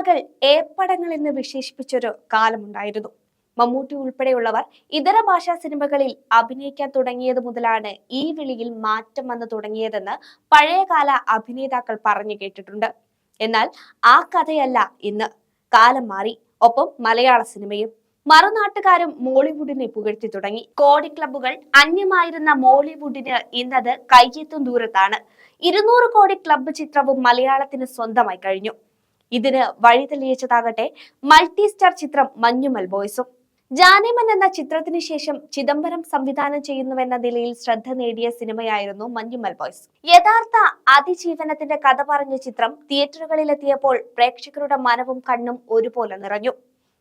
സിനിമകൾ ഏപ്പടങ്ങൾ എന്ന് വിശേഷിപ്പിച്ചൊരു കാലമുണ്ടായിരുന്നു. മമ്മൂട്ടി ഉൾപ്പെടെയുള്ളവർ ഇതര ഭാഷാ സിനിമകളിൽ അഭിനയിക്കാൻ തുടങ്ങിയത് മുതലാണ് ഈ വിളിയിൽ മാറ്റം വന്നു തുടങ്ങിയതെന്ന് പഴയകാല അഭിനേതാക്കൾ പറഞ്ഞു കേട്ടിട്ടുണ്ട്. എന്നാൽ ആ കഥയല്ല ഇന്ന്. കാലം മാറി. ഒപ്പം മലയാള സിനിമയും മറുനാട്ടുകാരും മോളിവുഡിനെ പുകഴ്ത്തി തുടങ്ങി. കോടി ക്ലബ്ബുകൾ അന്യമായിരുന്ന മോളിവുഡിന് ഇന്നത് കയ്യെത്തും ദൂരത്താണ്. ഇരുന്നൂറ് കോടി ക്ലബ്ബ് ചിത്രവും മലയാളത്തിന് സ്വന്തമായി കഴിഞ്ഞു. ഇതിന് വഴി തെളിയിച്ചതാകട്ടെ മൾട്ടി സ്റ്റാർ ചിത്രം മഞ്ഞുമൽ ബോയ്സും. ജാനേമൻ എന്ന ചിത്രത്തിന് ശേഷം ചിദംബരം സംവിധാനം ചെയ്യുന്നുവെന്ന നിലയിൽ ശ്രദ്ധ നേടിയ സിനിമയായിരുന്നു മഞ്ഞുമൽ ബോയ്സ്. യഥാർത്ഥ അതിജീവനത്തിന്റെ കഥ പറഞ്ഞ ചിത്രം തിയേറ്ററുകളിലെത്തിയപ്പോൾ പ്രേക്ഷകരുടെ മനവും കണ്ണും ഒരുപോലെ നിറഞ്ഞു.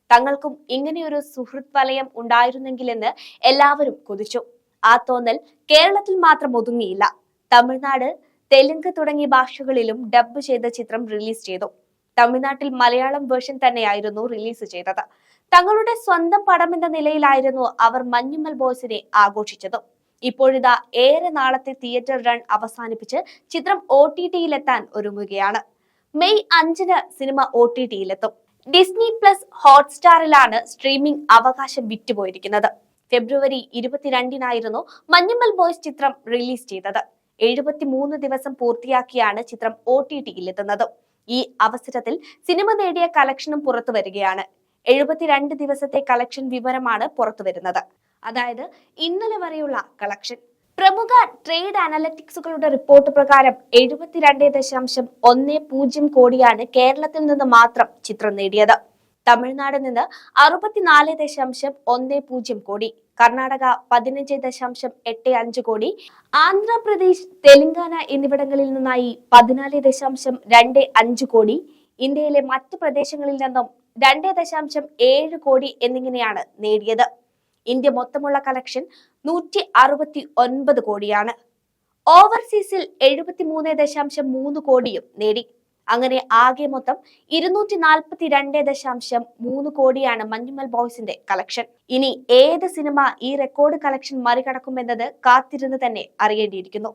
തങ്ങൾക്കും ഇങ്ങനെയൊരു സുഹൃത് വലയം ഉണ്ടായിരുന്നെങ്കിലെന്ന് എല്ലാവരും കൊതിച്ചു. ആ തോന്നൽ കേരളത്തിൽ മാത്രം ഒതുങ്ങിയില്ല. തമിഴ്നാട് തെലുങ്ക് തുടങ്ങിയ ഭാഷകളിലും ഡബ് ചെയ്ത ചിത്രം റിലീസ് ചെയ്തു. തമിഴ്നാട്ടിൽ മലയാളം വേർഷൻ തന്നെയായിരുന്നു റിലീസ് ചെയ്തത്. തങ്ങളുടെ സ്വന്തം പടം എന്ന നിലയിലായിരുന്നു അവർ മഞ്ഞുമൽ ബോയ്സിനെ ആഘോഷിച്ചത്. ഇപ്പോഴിതാ ഏറെ നാളത്തെ തിയേറ്റർ റൺ അവസാനിപ്പിച്ച് ചിത്രം ഒ ടി ടിയിലെത്താൻ ഒരുങ്ങുകയാണ്. മെയ് അഞ്ചിന് സിനിമ ഒ ടി ടിയിലെത്തും ഡിസ്നി പ്ലസ് ഹോട്ട്സ്റ്റാറിലാണ് സ്ട്രീമിംഗ് അവകാശം വിറ്റുപോയിരിക്കുന്നത്. ഫെബ്രുവരി ഇരുപത്തിരണ്ടിനായിരുന്നു മഞ്ഞുമൽ ബോയ്സ് ചിത്രം റിലീസ് ചെയ്തത്. എഴുപത്തിമൂന്ന് ദിവസം പൂർത്തിയാക്കിയാണ് ചിത്രം ഒ ടി ടിയിലെത്തുന്നത് ഈ അവസരത്തിൽ സിനിമ നേടിയ കളക്ഷനും പുറത്തു വരികയാണ്. എഴുപത്തിരണ്ട് ദിവസത്തെ കളക്ഷൻ വിവരമാണ് പുറത്തു വരുന്നത്. അതായത് ഇന്നലെ വരെയുള്ള കളക്ഷൻ പ്രമുഖ ട്രേഡ് അനലറ്റിക്സുകളുടെ റിപ്പോർട്ട് പ്രകാരം എഴുപത്തിരണ്ട് ദശാംശം ഒന്ന് പൂജ്യം കോടിയാണ് കേരളത്തിൽ നിന്ന് മാത്രം ചിത്രം നേടിയത്. തമിഴ്നാട് നിന്ന് അറുപത്തിനാല് ദശാംശം ഒന്ന് പൂജ്യം കോടി കർണാടക പതിനഞ്ച് ദശാംശം എട്ട് അഞ്ച് കോടി ആന്ധ്രാപ്രദേശ് തെലങ്കാന എന്നിവിടങ്ങളിൽ നിന്നായി പതിനാല് ദശാംശം രണ്ട് അഞ്ച് കോടി ഇന്ത്യയിലെ മറ്റ് പ്രദേശങ്ങളിൽ നിന്നും രണ്ട് ദശാംശം ഏഴ് കോടി എന്നിങ്ങനെയാണ് നേടിയത്. ഇന്ത്യ മൊത്തമുള്ള കളക്ഷൻ നൂറ്റി അറുപത്തി ഒൻപത് കോടിയാണ്. ഓവർസീസിൽ എഴുപത്തി മൂന്ന് ദശാംശം മൂന്ന് കോടിയും നേടി. അങ്ങനെ ആകെ മൊത്തം ഇരുന്നൂറ്റി നാൽപ്പത്തി രണ്ട് ദശാംശം മൂന്ന് കോടിയാണ് മഞ്ഞുമൽ ബോയ്സിന്റെ കളക്ഷൻ. ഇനി ഏത് സിനിമ ഈ റെക്കോർഡ് കളക്ഷൻ മറികടക്കുമെന്നത് കാത്തിരുന്ന് തന്നെ അറിയേണ്ടിയിരിക്കുന്നു.